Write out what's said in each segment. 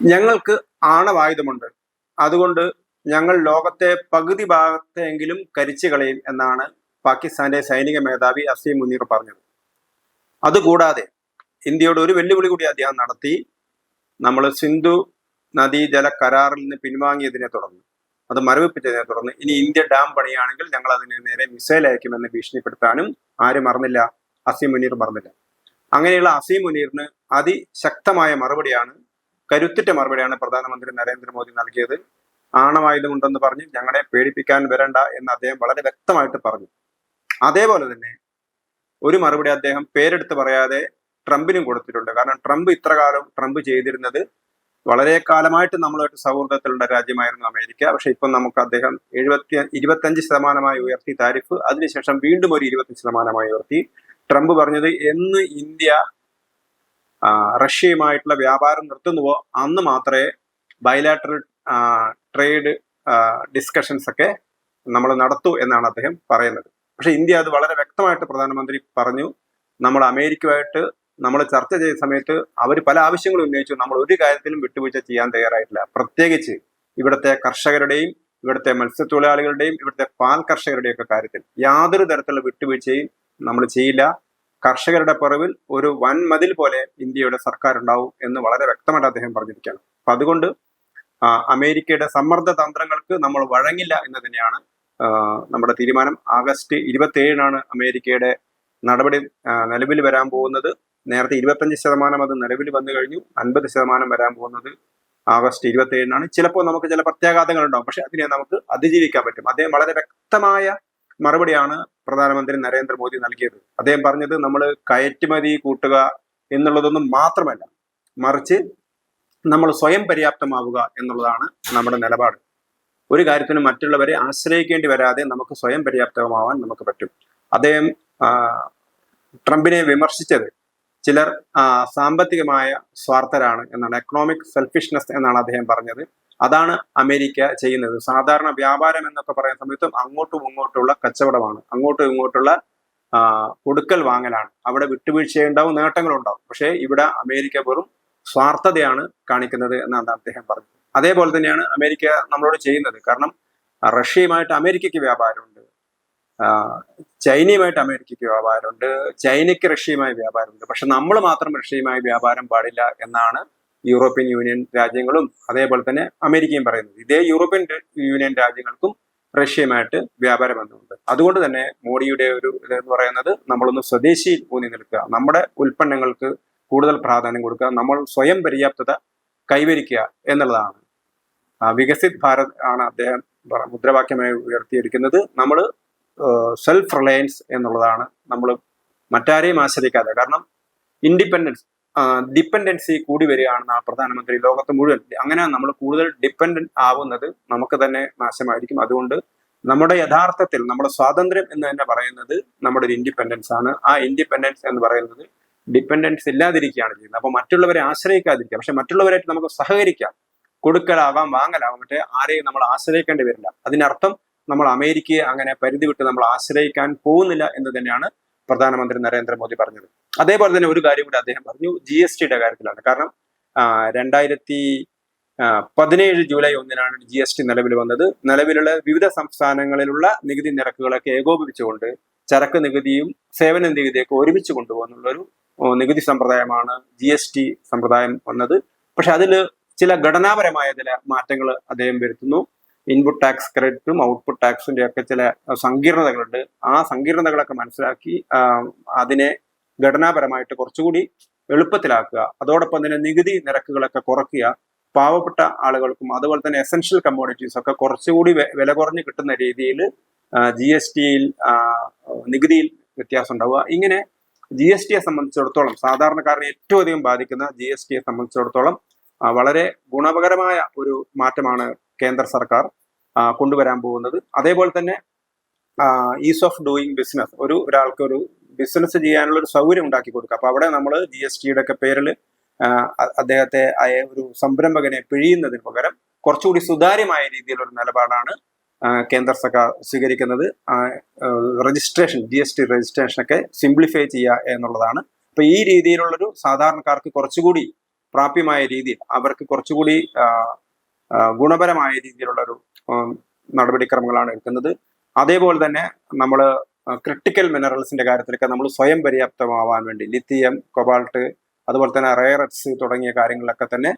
ഞങ്ങൾക്ക് ആണവായുധമുണ്ട്. അതുകൊണ്ട് ഞങ്ങൾ ലോകത്തെ പകുതി ഭാഗത്തെങ്കിലും കരിച്ചു കളയും എന്നാണ് പാകിസ്ഥാന്റെ സൈനിക മേധാവി അസീം മുനീർ പറഞ്ഞത്. അതുകൂടാതെ ഇന്ത്യയോട് ഒരു വെല്ലുവിളി കൂടി അദ്ദേഹം നടത്തി. നമ്മൾ സിന്ധു നദീജല കരാറിൽ നിന്ന് പിൻവാങ്ങിയതിനെ തുടർന്ന് അത് മരവിപ്പിച്ചതിനെ തുടർന്ന് ഇനി ഇന്ത്യ ഡാം പണിയാണെങ്കിൽ ഞങ്ങൾ അതിന് നേരെ മിസൈൽ അയക്കുമെന്ന് ഭീഷണിപ്പെടുത്താനും ആരും മറന്നില്ല അസീം മുനീർ പറഞ്ഞില്ല. അങ്ങനെയുള്ള അസീം മുനീറിന് അതിശക്തമായ മറുപടിയാണ് കരുത്തുറ്റ മറുപടിയാണ് പ്രധാനമന്ത്രി നരേന്ദ്രമോദി നൽകിയത്. ആണവായുധമുണ്ടെന്ന് പറഞ്ഞ് ഞങ്ങളെ പേടിപ്പിക്കാൻ വരണ്ട എന്ന് അദ്ദേഹം വളരെ വ്യക്തമായിട്ട് പറഞ്ഞു. അതേപോലെ തന്നെ ഒരു മറുപടി അദ്ദേഹം പേരെടുത്ത് പറയാതെ ട്രംപിനും കൊടുത്തിട്ടുണ്ട്. കാരണം ട്രംപ് ഇത്ര കാലം ട്രംപ് ചെയ്തിരുന്നത് വളരെ കാലമായിട്ട് നമ്മളുമായിട്ട് സൗഹൃദത്തിലുള്ള രാജ്യമായിരുന്നു അമേരിക്ക. പക്ഷെ ഇപ്പം നമുക്ക് അദ്ദേഹം എഴുപത്തി ഇരുപത്തഞ്ച് ശതമാനമായി ഉയർത്തി താരിഫ്. അതിനുശേഷം വീണ്ടും ഒരു ഇരുപത്തി ശതമാനമായി ഉയർത്തി. ട്രംപ് പറഞ്ഞത് എന്ന് ഇന്ത്യ റഷ്യയുമായിട്ടുള്ള വ്യാപാരം നിർത്തുന്നുവോ? അന്ന് മാത്രമേ ബയലാറ്ററൽ ട്രേഡ് ഡിസ്കഷൻസ് ഒക്കെ നമ്മൾ നടത്തൂ എന്നാണ് അദ്ദേഹം പറയുന്നത്. പക്ഷെ ഇന്ത്യ അത് വളരെ വ്യക്തമായിട്ട് പ്രധാനമന്ത്രി പറഞ്ഞു. നമ്മൾ അമേരിക്കയുമായിട്ട് നമ്മൾ ചർച്ച ചെയ്ത സമയത്ത് അവർ പല ആവശ്യങ്ങളും ഉന്നയിച്ചു. നമ്മൾ ഒരു കാര്യത്തിലും വിട്ടുവീഴ്ച ചെയ്യാൻ തയ്യാറായിട്ടില്ല. പ്രത്യേകിച്ച് ഇവിടുത്തെ കർഷകരുടെയും ഇവിടുത്തെ മത്സ്യത്തൊഴിലാളികളുടെയും ഇവിടുത്തെ പാൽ കർഷകരുടെയും ഒക്കെ കാര്യത്തിൽ യാതൊരു തരത്തിലുള്ള വിട്ടുവീഴ്ചയും നമ്മൾ ചെയ്യില്ല. കർഷകരുടെ പിറവിൽ ഒരു വൻ മതിൽ പോലെ ഇന്ത്യയുടെ സർക്കാർ ഉണ്ടാവും എന്ന് വളരെ വ്യക്തമായിട്ട് അദ്ദേഹം പറഞ്ഞിരിക്കുകയാണ്. അപ്പൊ അതുകൊണ്ട് അമേരിക്കയുടെ സമ്മർദ്ദ തന്ത്രങ്ങൾക്ക് നമ്മൾ വഴങ്ങില്ല എന്ന് തന്നെയാണ് നമ്മുടെ തീരുമാനം. ആഗസ്റ്റ് ഇരുപത്തി ഏഴിനാണ് അമേരിക്കയുടെ നടപടി നിലവിൽ വരാൻ പോകുന്നത്. നേരത്തെ ഇരുപത്തഞ്ച് ശതമാനം അത് നിലവിൽ വന്നു കഴിഞ്ഞു. അൻപത് ശതമാനം വരാൻ പോകുന്നത് ആഗസ്റ്റ് ഇരുപത്തി ഏഴിനാണ് ചിലപ്പോൾ നമുക്ക് ചില പ്രത്യാഘാതങ്ങൾ ഉണ്ടാവും പക്ഷെ അതിനെ നമുക്ക് അതിജീവിക്കാൻ പറ്റും. അദ്ദേഹം വളരെ വ്യക്തമായ മറുപടിയാണ് പ്രധാനമന്ത്രി നരേന്ദ്രമോദി നൽകിയത്. അദ്ദേഹം പറഞ്ഞത് നമ്മൾ കയറ്റുമതി കൂട്ടുക എന്നുള്ളതൊന്നും മാത്രമല്ല മറിച്ച് നമ്മൾ സ്വയം പര്യാപ്തമാവുക എന്നുള്ളതാണ് നമ്മുടെ നിലപാട്. ഒരു കാര്യത്തിനും മറ്റുള്ളവരെ ആശ്രയിക്കേണ്ടി വരാതെ നമുക്ക് സ്വയം പര്യാപ്തമാവാൻ നമുക്ക് പറ്റും. അദ്ദേഹം ട്രംപിനെ വിമർശിച്ചത് ചിലർ സാമ്പത്തികമായ സ്വാർത്ഥരാണ് എന്നാണ് എക്കണോമിക് സെൽഫിഷ്നെസ് എന്നാണ് അദ്ദേഹം പറഞ്ഞത്. അതാണ് അമേരിക്ക ചെയ്യുന്നത്. സാധാരണ വ്യാപാരം എന്നൊക്കെ പറയുന്ന സമയത്തും അങ്ങോട്ടും ഇങ്ങോട്ടുള്ള കച്ചവടമാണ്. അങ്ങോട്ടും ഇങ്ങോട്ടുള്ള കൊടുക്കൽ വാങ്ങലാണ്. അവിടെ വിട്ടുവീഴ്ചയുണ്ടാവും നേട്ടങ്ങളുണ്ടാവും. പക്ഷേ ഇവിടെ അമേരിക്ക വെറും സ്വാർത്ഥതയാണ് കാണിക്കുന്നത് എന്നാണ് അദ്ദേഹം പറഞ്ഞത്. അതേപോലെ തന്നെയാണ് അമേരിക്ക നമ്മളോട് ചെയ്യുന്നത്. കാരണം റഷ്യയുമായിട്ട് അമേരിക്കയ്ക്ക് വ്യാപാരമുണ്ട്. ചൈനയുമായിട്ട് അമേരിക്കയ്ക്ക് വ്യാപാരമുണ്ട്. ചൈനയ്ക്ക് റഷ്യയുമായി വ്യാപാരമുണ്ട്. പക്ഷെ നമ്മൾ മാത്രം റഷ്യയുമായി വ്യാപാരം പാടില്ല എന്നാണ് യൂറോപ്യൻ യൂണിയൻ രാജ്യങ്ങളും അതേപോലെ തന്നെ അമേരിക്കയും പറയുന്നത്. ഇതേ യൂറോപ്യൻ യൂണിയൻ രാജ്യങ്ങൾക്കും റഷ്യയുമായിട്ട് വ്യാപാര ബന്ധമുണ്ട്. അതുകൊണ്ട് തന്നെ മോഡിയുടെ ഒരു ഇത് എന്ന് പറയുന്നത് നമ്മളൊന്ന് സ്വദേശിയിൽ ഊന്നി നിൽക്കുക നമ്മുടെ ഉൽപ്പന്നങ്ങൾക്ക് കൂടുതൽ പ്രാധാന്യം കൊടുക്കുക നമ്മൾ സ്വയം പര്യാപ്തത കൈവരിക്കുക എന്നുള്ളതാണ്. വികസിത് ഭാരത് ആണ് അദ്ദേഹം മുദ്രാവാക്യമായി ഉയർത്തിയിരിക്കുന്നത്. നമ്മൾ സെൽഫ് റിലയൻസ് എന്നുള്ളതാണ് നമ്മൾ മറ്റാരെയും ആശ്രയിക്കാതെ. കാരണം ഇൻഡിപെൻഡൻസ് ഡിപ്പെൻഡൻസി കൂടി വരികയാണെന്നാണ് പ്രധാനമന്ത്രി ലോകത്ത് മുഴുവൻ. അങ്ങനെ നമ്മൾ കൂടുതൽ ഡിപ്പെൻഡന്റ് ആവുന്നത് നമുക്ക് തന്നെ നാശമായിരിക്കും. അതുകൊണ്ട് നമ്മുടെ യഥാർത്ഥത്തിൽ നമ്മുടെ സ്വാതന്ത്ര്യം എന്ന് തന്നെ പറയുന്നത് നമ്മുടെ ഒരു ഇൻഡിപെൻഡൻസ് ആണ്. ആ ഇൻഡിപെൻഡൻസ് എന്ന് പറയുന്നത് ഡിപ്പെൻഡൻസ് ഇല്ലാതിരിക്കുകയാണ് ചെയ്യുന്നത്. അപ്പൊ മറ്റുള്ളവരെ ആശ്രയിക്കാതിരിക്കുക. പക്ഷെ മറ്റുള്ളവരായിട്ട് നമുക്ക് സഹകരിക്കാം. കൊടുക്കലാവാം വാങ്ങലാവാം. മറ്റേ ആരെയും നമ്മൾ ആശ്രയിക്കേണ്ടി വരില്ല. അതിനർത്ഥം നമ്മൾ അമേരിക്കയെ അങ്ങനെ പരിധി വിട്ട് നമ്മൾ ആശ്രയിക്കാൻ പോകുന്നില്ല എന്ന് തന്നെയാണ് പ്രധാനമന്ത്രി നരേന്ദ്രമോദി പറഞ്ഞത്. അതേപോലെ തന്നെ ഒരു കാര്യം കൂടി അദ്ദേഹം പറഞ്ഞു ജി എസ് ടിയുടെ കാര്യത്തിലാണ്. കാരണം രണ്ടായിരത്തി പതിനേഴ് ജൂലൈ ഒന്നിനാണ് ജി എസ് ടി നിലവിൽ വന്നത്. നിലവിലുള്ള വിവിധ സംസ്ഥാനങ്ങളിലുള്ള നികുതി നിരക്കുകളൊക്കെ ഏകോപിപ്പിച്ചുകൊണ്ട് ചരക്ക് നികുതിയും സേവന നികുതിയൊക്കെ ഒരുമിച്ച് കൊണ്ടുപോകുന്നുള്ളൊരു ഒരു നികുതി സമ്പ്രദായമാണ് ജി എസ് ടി സമ്പ്രദായം വന്നത്. പക്ഷെ അതിൽ ചില ഘടനാപരമായ ചില മാറ്റങ്ങൾ അദ്ദേഹം വരുത്തുന്നു. ഇൻപുട്ട് ടാക്സ് ക്രെഡിറ്റും ഔട്ട്പുട്ട് ടാക്സിന്റെ ഒക്കെ ചില സങ്കീർണതകളുണ്ട്. ആ സങ്കീർണതകളൊക്കെ മനസ്സിലാക്കി അതിനെ ഘടനാപരമായിട്ട് കുറച്ചുകൂടി എളുപ്പത്തിലാക്കുക. അതോടൊപ്പം തന്നെ നികുതി നിരക്കുകളൊക്കെ കുറയ്ക്കുക. പാവപ്പെട്ട ആളുകൾക്കും അതുപോലെ തന്നെ എസെൻഷ്യൽ കമ്മോഡിറ്റീസ് ഒക്കെ കുറച്ചുകൂടി വില കുറഞ്ഞ് കിട്ടുന്ന രീതിയിൽ ജി എസ് ടിയിൽ നികുതിയിൽ വ്യത്യാസം ഉണ്ടാവുക ഇങ്ങനെ ജി എസ് ടിയെ സംബന്ധിച്ചിടത്തോളം സാധാരണക്കാരനെ ഏറ്റവും അധികം ബാധിക്കുന്ന ജി എസ് ടിയെ സംബന്ധിച്ചിടത്തോളം വളരെ ഗുണപകരമായ ഒരു മാറ്റമാണ് കേന്ദ്ര സർക്കാർ കൊണ്ടുവരാൻ പോകുന്നത്. അതേപോലെ തന്നെ ഈസ് ഓഫ് ഡൂയിങ് ബിസിനസ് ഒരു ഒരാൾക്ക് ഒരു ബിസിനസ് ചെയ്യാനുള്ള ഒരു സൗകര്യം ഉണ്ടാക്കി കൊടുക്കുക. അപ്പൊ അവിടെ നമ്മൾ ജി എസ് ടിയുടെ ഒക്കെ പേരിൽ അദ്ദേഹത്തെ ആയ ഒരു സംരംഭകനെ പിഴിയുന്നതിന് പകരം കുറച്ചുകൂടി സുതാര്യമായ രീതിയിലുള്ള നിലപാടാണ് കേന്ദ്ര സർക്കാർ സ്വീകരിക്കുന്നത്. രജിസ്ട്രേഷൻ ജി എസ് ടി രജിസ്ട്രേഷൻ ഒക്കെ സിംപ്ലിഫൈ ചെയ്യുക എന്നുള്ളതാണ്. അപ്പൊ ഈ രീതിയിലുള്ളൊരു സാധാരണക്കാർക്ക് കുറച്ചുകൂടി പ്രാപ്യമായ രീതിയിൽ അവർക്ക് കുറച്ചുകൂടി ഗുണപരമായ രീതിയിലുള്ള ഒരു നടപടിക്രമങ്ങളാണ് എടുക്കുന്നത്. അതേപോലെ തന്നെ നമ്മൾ ക്രിട്ടിക്കൽ മിനറൽസിന്റെ കാര്യത്തിലൊക്കെ നമ്മൾ സ്വയം പര്യാപ്തമാവാൻ വേണ്ടി ലിത്തിയം കൊബാൾട്ട് അതുപോലെ തന്നെ റയററ്റ്സ് തുടങ്ങിയ കാര്യങ്ങളിലൊക്കെ തന്നെ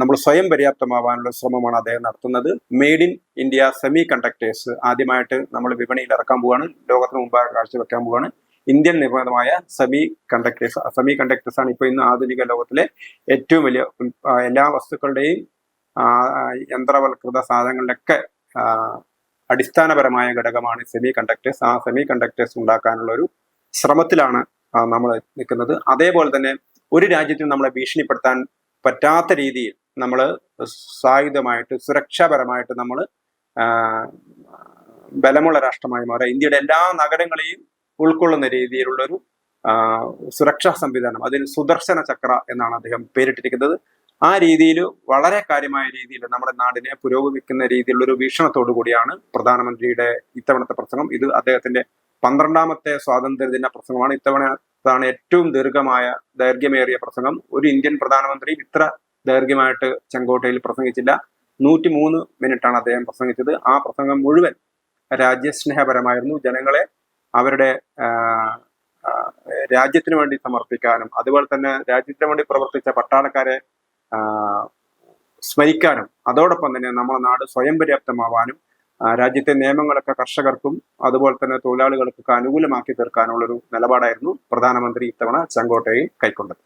നമ്മൾ സ്വയം പര്യാപ്തമാവാനുള്ള ശ്രമമാണ് അദ്ദേഹം നടത്തുന്നത്. Made in India semiconductors ആദ്യമായിട്ട് നമ്മൾ വിപണിയിൽ ഇറക്കാൻ പോവുകയാണ് ലോകത്തിന് മുമ്പാകെ കാഴ്ചവെക്കാൻ പോവുകയാണ് ഇന്ത്യൻ നിർമ്മിതമായ സെമി കണ്ടക്ടേഴ്സ് സെമി കണ്ടക്ടേഴ്സ് ആണ് ഇപ്പോൾ ഇന്ന് ആധുനിക ലോകത്തിലെ ഏറ്റവും വലിയ എല്ലാ വസ്തുക്കളുടെയും യന്ത്രവൽകൃത സാധനങ്ങളുടെ ഒക്കെ അടിസ്ഥാനപരമായ ഘടകമാണ് സെമി കണ്ടക്ടേഴ്സ് ആ സെമി കണ്ടക്ടേഴ്സ് ഉണ്ടാക്കാനുള്ള ഒരു ശ്രമത്തിലാണ് നമ്മൾ നിൽക്കുന്നത്. അതേപോലെ തന്നെ ഒരു രാജ്യത്തിന് നമ്മളെ ഭീഷണിപ്പെടുത്താൻ പറ്റാത്ത രീതിയിൽ നമ്മൾ സായുധമായിട്ട് സുരക്ഷാപരമായിട്ട് നമ്മൾ ബലമുള്ള രാഷ്ട്രമായി മാറുക ഇന്ത്യയുടെ എല്ലാ നഗരങ്ങളെയും ഉൾക്കൊള്ളുന്ന രീതിയിലുള്ളൊരു സുരക്ഷാ സംവിധാനം അതിന് സുദർശന ചക്ര എന്നാണ് അദ്ദേഹം പേരിട്ടിരിക്കുന്നത്. ആ രീതിയിൽ വളരെ കാര്യമായ രീതിയിൽ നമ്മുടെ നാടിനെ പുരോഗമിക്കുന്ന രീതിയിലുള്ള ഒരു വീക്ഷണത്തോടു കൂടിയാണ് പ്രധാനമന്ത്രിയുടെ ഇത്തവണത്തെ പ്രസംഗം. ഇത് അദ്ദേഹത്തിന്റെ പന്ത്രണ്ടാമത്തെ സ്വാതന്ത്ര്യദിന പ്രസംഗമാണ്. ഇത്തവണ അതാണ് ഏറ്റവും ദീർഘമായ ദൈർഘ്യമേറിയ പ്രസംഗം. ഒരു ഇന്ത്യൻ പ്രധാനമന്ത്രി ഇത്ര ദൈർഘ്യമായിട്ട് ചെങ്കോട്ടയിൽ പ്രസംഗിച്ചില്ല. നൂറ്റി മൂന്ന് മിനിറ്റാണ് അദ്ദേഹം പ്രസംഗിച്ചത്. ആ പ്രസംഗം മുഴുവൻ രാജ്യസ്നേഹപരമായിരുന്നു. ജനങ്ങളെ അവരുടെ രാജ്യത്തിന് വേണ്ടി സമർപ്പിക്കാനും അതുപോലെ തന്നെ രാജ്യത്തിന് വേണ്ടി പ്രവർത്തിച്ച പട്ടാളക്കാരെ സ്മരിക്കാനും അതോടൊപ്പം തന്നെ നമ്മുടെ നാട് സ്വയം പര്യാപ്തമാവാനും രാജ്യത്തെ നിയമങ്ങളൊക്കെ കർഷകർക്കും അതുപോലെ തന്നെ തൊഴിലാളികൾക്കൊക്കെ അനുകൂലമാക്കി തീർക്കാനുള്ളൊരു നിലപാടായിരുന്നു പ്രധാനമന്ത്രി ഇത്തവണ ചെങ്കോട്ടയിൽ കൈക്കൊണ്ടത്.